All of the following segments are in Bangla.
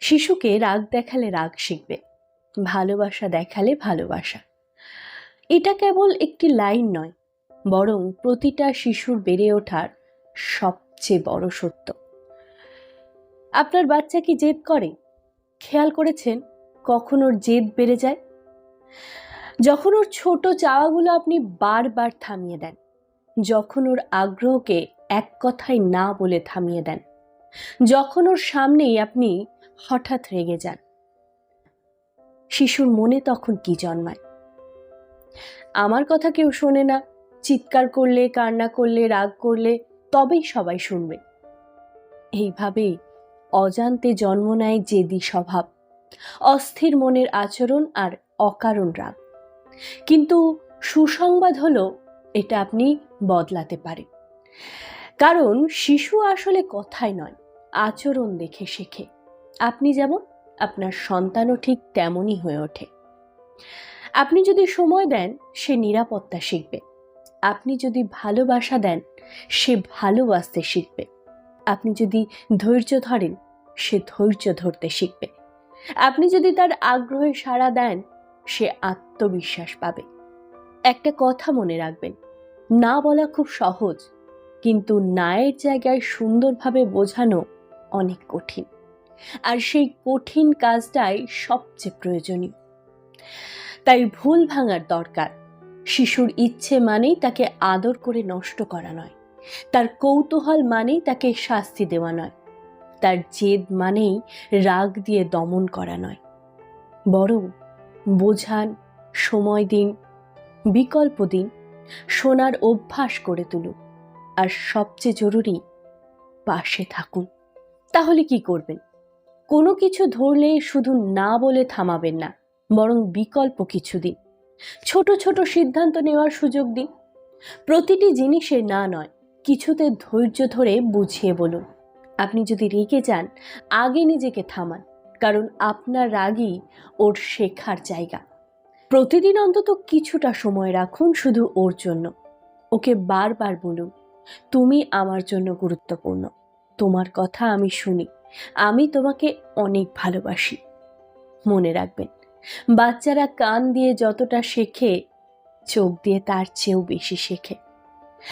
শিশুকে রাগ দেখালে রাগ শিখবে, ভালোবাসা দেখালে ভালোবাসা। এটা কেবল একটি লাইন নয়, বরং প্রতিটা শিশুর বেড়ে ওঠার সবচেয়ে বড় সত্য। আপনার বাচ্চা কি জেদ করে? খেয়াল করেছেন কখন ওর জেদ বেড়ে যায়? যখন ওর ছোট চাওয়াগুলো আপনি বারবার থামিয়ে দেন, যখন ওর আগ্রহকে এক কথায় না বলে থামিয়ে দেন, যখন ওর সামনেই আপনি হঠাৎ রেগে যান। শিশুর মনে তখন কি জন্মায়? আমার কথা কেউ শোনে না, চিৎকার করলে, কান্না করলে, রাগ করলে তবেই সবাই শুনবে। এইভাবেই অজান্তে জন্ম নেয় জেদি স্বভাব, অস্থির মনের আচরণ আর অকারণ রাগ। কিন্তু সুসংবাদ হলো, এটা আপনি বদলাতে পারেন কারণ শিশু আসলে কথায় নয়, আচরণ দেখে শেখে। আপনি যেমন আপনার সন্তানও ঠিক তেমনই হয়ে ওঠে। আপনি যদি সময় দেন, সে নিরাপত্তা শিখবে। আপনি যদি ভালোবাসা দেন, সে ভালোবাসতে শিখবে। আপনি যদি ধৈর্য ধরেন, সে ধৈর্য ধরতে শিখবে। আপনি যদি তার আগ্রহে সাড়া দেন, সে আত্মবিশ্বাস পাবে। একটা কথা মনে রাখবেন, না বলা খুব সহজ, কিন্তু নায়ের জায়গায় সুন্দরভাবে বোঝানো অনেক কঠিন। আর সেই কঠিন কাজটাই সবচেয়ে প্রয়োজনীয়। তাই ভুল ভাঙার দরকার। শিশুর ইচ্ছে মানেই তাকে আদর করে নষ্ট করা নয়। তার কৌতূহল মানেই তাকে শাস্তি দেওয়া নয়। তার জেদ মানেই রাগ দিয়ে দমন করা নয়। বরং বোঝান, সময় দিন, বিকল্প দিন, শোনার অভ্যাস করে তুলুন। আর সবচেয়ে জরুরি, পাশে থাকুন। তাহলে কি করবেন? কোনো কিছু ধরলে শুধু না বলে থামাবেন না, বরং বিকল্প কিছু দিন। ছোট ছোট সিদ্ধান্ত নেওয়ার সুযোগ দিন। প্রতিটি জিনিসে না নয়, কিছুতে ধৈর্য ধরে বুঝিয়ে বলুন। আপনি যদি রেগে যান, আগে নিজেকে থামান, কারণ আপনার রাগই ওর শেখার জায়গা। প্রতিদিন অন্তত কিছুটা সময় রাখুন শুধু ওর জন্য। ওকে বারবার বলুন, তুমি আমার জন্য গুরুত্বপূর্ণ। তোমার কথা আমি শুনি। আমি তোমাকে অনেক ভালোবাসি। মনে রাখবেন, বাচ্চারা কান দিয়ে যতটা শেখে, চোখ দিয়ে তার চেয়েও বেশি শেখে।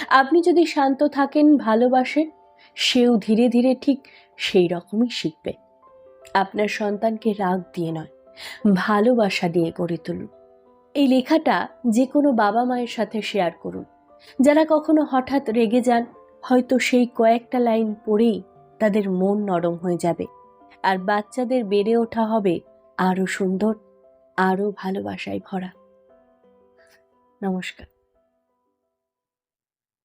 আপনি যদি শান্ত থাকেন, ভালোবাসেন, সেও ধীরে ধীরে ঠিক সেই রকমই শিখবে। আপনার সন্তানকে রাগ দিয়ে নয়, ভালোবাসা দিয়ে গড়ে তুলুন। এই লেখাটা যে কোনো বাবা মায়ের সাথে শেয়ার করুন। যারা কখনো হঠাৎ রেগে যান, হয়তো সেই কয়েকটা লাইন পড়েই তাদের মন নরম হয়ে যাবে আর বাচ্চাদের বেড়ে ওঠা হবে আরও সুন্দর আরও ভালোবাসায় ভরা। নমস্কার।